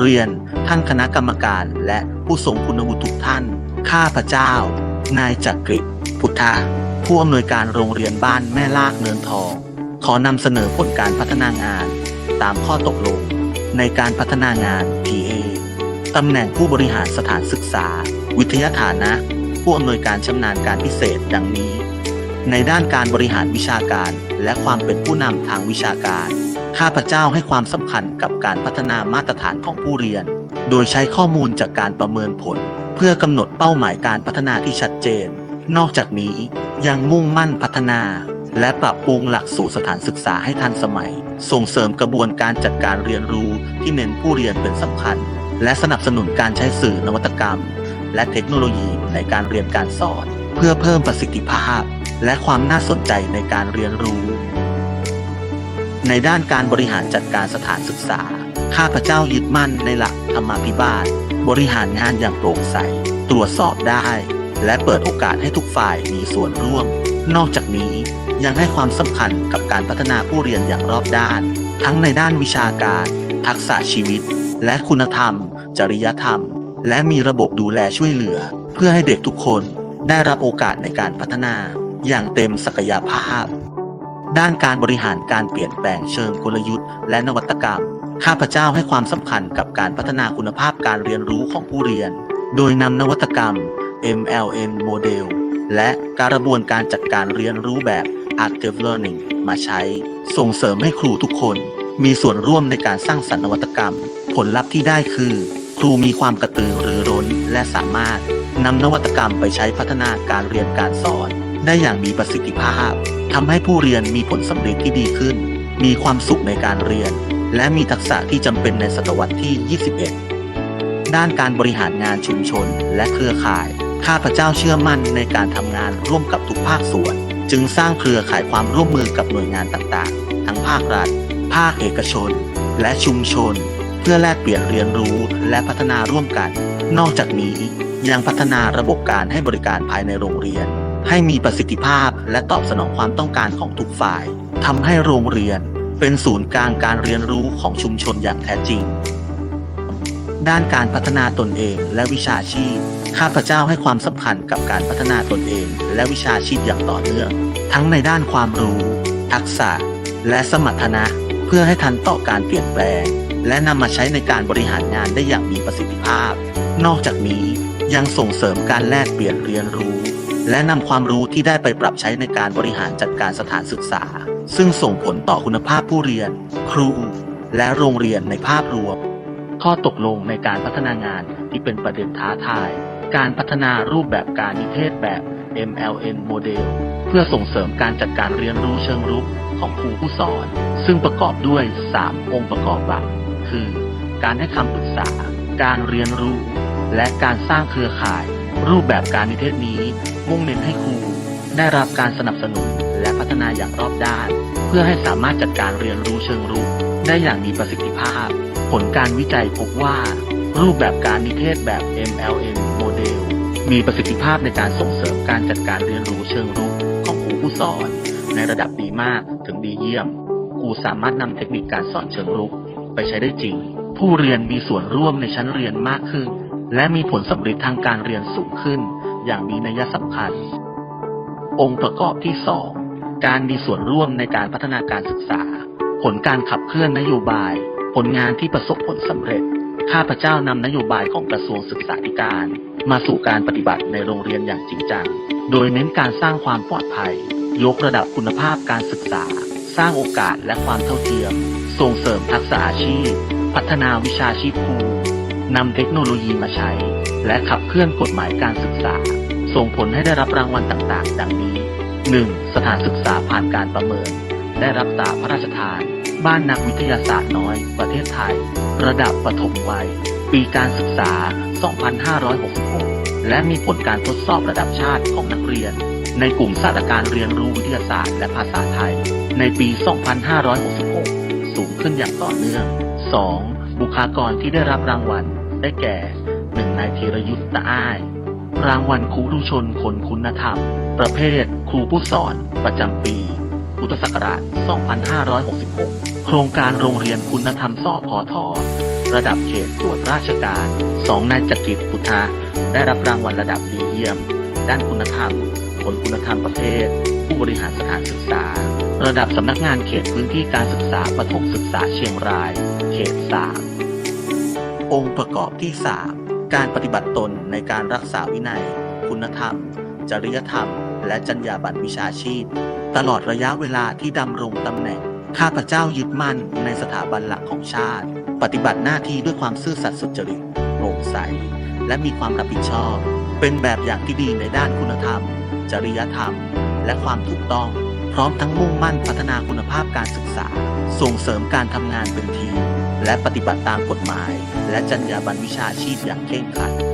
เรียนท่านคณะกรรมการและผู้ทรงคุณวุฒิทุกท่าน ข้าพเจ้า นายจักริดพุทธะผู้อำนวยการโรงเรียนบ้านแม่ลากเนินทอง ขอนำเสนอผลการพัฒนางาน ตามข้อตกลง ในการพัฒนางาน PA ตำแหน่งผู้บริหารสถานศึกษา วิทยาฐานะ ผู้อำนวยการชำนาญการพิเศษดังนี้ ในด้านการบริหารวิชาการ และความเป็นผู้นำทางวิชาการ ข้าพเจ้าให้ความสำคัญกับการพัฒนามาตรฐานของผู้เรียน โดยใช้ข้อมูลจากการประเมินผล เพื่อกำหนดเป้าหมายการพัฒนาที่ชัดเจน นอกจากนี้ยังมุ่งมั่นพัฒนา และปรับปรุงหลักสูตรสถานศึกษาให้ทันสมัย ส่งเสริมกระบวนการจัดการเรียนรู้ที่เน้นผู้เรียนเป็นสำคัญ และสนับสนุนการใช้สื่อนวัตกรรม และเทคโนโลยีในการเรียนการสอน เพื่อเพิ่มประสิทธิภาพ และความน่าสนใจในการเรียนรู้ ในด้านการบริหารจัดการสถานศึกษา ข้าพเจ้ายึดมั่นในหลักธรรมาภิบาล บริหารงานอย่างโปร่งใส ตรวจสอบได้ และเปิดโอกาสให้ทุกฝ่ายมีส่วนร่วม นอกจากนี้ยังให้ความสำคัญกับการพัฒนาผู้เรียนอย่างรอบด้าน ทั้งในด้านวิชาการ ทักษะชีวิต และคุณธรรม จริยธรรม และมีระบบดูแลช่วยเหลือ เพื่อให้เด็กทุกคนได้รับโอกาสในการพัฒนา อย่างเต็มศักยภาพ ด้านการบริหารการเปลี่ยนแปลงเชิงกลยุทธ์และนวัตกรรม ข้าพเจ้าให้ความสำคัญกับการพัฒนาคุณภาพการเรียนรู้ของผู้เรียน โดยนำนวัตกรรม MLN โมเดลและกระบวนการจัดการเรียนรู้แบบ Active Learning มาใช้ ส่งเสริมให้ครูทุกคน มีส่วนร่วมในการสร้างสรรค์นวัตกรรม ผลลัพธ์ที่ได้คือ ครูมีความกระตือรือร้นและสามารถนำนวัตกรรมไปใช้พัฒนาการเรียนการสอน ได้อย่างมีประสิทธิภาพทำให้ผู้เรียนมีผลสำเร็จที่ดีขึ้น มีความสุขในการเรียน และมีทักษะที่จำเป็นในศตวรรษที่ 21 ด้านการบริหารงานชุมชนและเครือข่าย ข้าพเจ้าเชื่อมั่นในการทำงานร่วมกับทุกภาคส่วน จึงสร้างเครือข่ายความร่วมมือกับหน่วยงานต่างๆ ทั้งภาครัฐ ภาคเอกชน และชุมชน เพื่อแลกเปลี่ยนเรียนรู้และพัฒนาร่วมกัน นอกจากนี้ยังพัฒนาระบบการให้บริการภายในโรงเรียน ให้มีประสิทธิภาพและตอบสนองความต้องการของทุกฝ่ายทำให้โรงเรียนเป็นศูนย์กลางการเรียนรู้ของชุมชนอย่างแท้จริง ด้านการพัฒนาตนเองและวิชาชีพ ข้าพเจ้าให้ความสำคัญกับการพัฒนาตนเอง และวิชาชีพอย่างต่อเนื่อง ทั้งในด้านความรู้ ทักษะ และสมรรถนะ เพื่อให้ทันต่อการเปลี่ยนแปลง และนำมาใช้ในการบริหารงานได้อย่างมีประสิทธิภาพ นอกจากนี้ยังส่งเสริมการแลกเปลี่ยนเรียนรู้ และนำความรู้ที่ได้ไปปรับใช้ในการบริหารจัดการสถานศึกษา ซึ่งส่งผลต่อคุณภาพผู้เรียน ครู และโรงเรียนในภาพรวม ข้อตกลงในการพัฒนางานที่เป็นประเด็นท้าทาย การพัฒนารูปแบบการนิเทศแบบ MLN โมเดลเพื่อส่งเสริมการจัดการเรียนรู้เชิงรุกของครูผู้สอน ซึ่งประกอบด้วย 3 องค์ประกอบหลัก คือ การให้คำปรึกษา การเรียนรู้ และการสร้างเครือข่าย รูปแบบการนิเทศนี้มุ่งเน้นให้ครูได้รับการสนับสนุนและพัฒนาอย่างรอบด้าน เพื่อให้สามารถจัดการเรียนรู้เชิงรุกได้อย่างมีประสิทธิภาพ ผลการวิจัยพบว่า รูปแบบการนิเทศแบบ MLN โมเดลมีประสิทธิภาพในการส่งเสริมการจัดการเรียนรู้เชิงรุกของครูผู้สอน ในระดับดีมากถึงดีเยี่ยมครูสามารถนำเทคนิคการสอนเชิงรุก ไปใช้ได้จริง ผู้เรียนมีส่วนร่วมในชั้นเรียนมากขึ้น และมีผลสำเร็จทางการเรียนสูงขึ้น อย่างมีนัยสำคัญ องค์ประกอบที่2การมีส่วนร่วมในการพัฒนาการศึกษา ผลการขับเคลื่อนนโยบาย ผลงานที่ประสบผลสำเร็จ ข้าพเจ้านำนโยบายของกระทรวงศึกษาธิการ มาสู่การปฏิบัติในโรงเรียนอย่างจริงจัง โดยเน้นการสร้างความปลอดภัย ยกระดับคุณภาพการศึกษา สร้างโอกาสและความเท่าเทียม ส่งเสริมทักษะอาชีพ พัฒนาวิชาชีพครู นำเทคโนโลยีมาใช้ และขับเคลื่อนกฎหมายการศึกษา ส่งผลให้ได้รับรางวัลต่างๆ ดังนี้ 1. สถานศึกษาผ่านการประเมิน ได้รับตราพระราชทาน บ้านนักวิทยาศาสตร์น้อย ประเทศไทย ระดับปฐมวัย ปีการศึกษา 2566 และมีผลการทดสอบระดับชาติของนักเรียน ในกลุ่มศาสตรการเรียนรู้วิทยาศาสตร์และภาษาไทย ในปี 2566 สูงขึ้นอย่างต่อเนื่อง 2. บุคลากรที่ได้รับรางวัล ได้แก่ 1. นายธีรยุทธ์ตะอ้าย รางวัลครูรุชนคนคุณธรรม ประเภทครูผู้สอน ประจำปีพุทธศักราช 2566 โครงการโรงเรียนคุณธรรมสอพอทอระดับเขตตรวจราชการ2นายจักริดพุทธะได้รับรางวัลระดับดีเยี่ยม ด้านคุณธรรม ผลคุณธรรมประเภท ผู้บริหารสถานศึกษา ระดับสำนักงานเขตพื้นที่การศึกษาประถมศึกษาเชียงราย เขต 3 องค์ประกอบที่ 3 การปฏิบัติตนในการรักษาวินัย คุณธรรม จริยธรรม และจรรยาบรรณวิชาชีพ ตลอดระยะเวลาที่ดำรงตำแหน่ง ข้าพเจ้ายึดมั่นในสถาบันหลักของชาติ ปฏิบัติหน้าที่ด้วยความซื่อสัตย์สุจริตโปร่งใส และมีความรับผิดชอบ เป็นแบบอย่างที่ดีในด้านคุณธรรม จริยธรรม และความถูกต้อง พร้อมทั้งมุ่งมั่นพัฒนาคุณภาพการศึกษา ส่งเสริมการทำงานเป็นทีม และปฏิบัติตามกฎหมาย และจรรยาบรรณวิชาชีพอย่างเคร่งครัด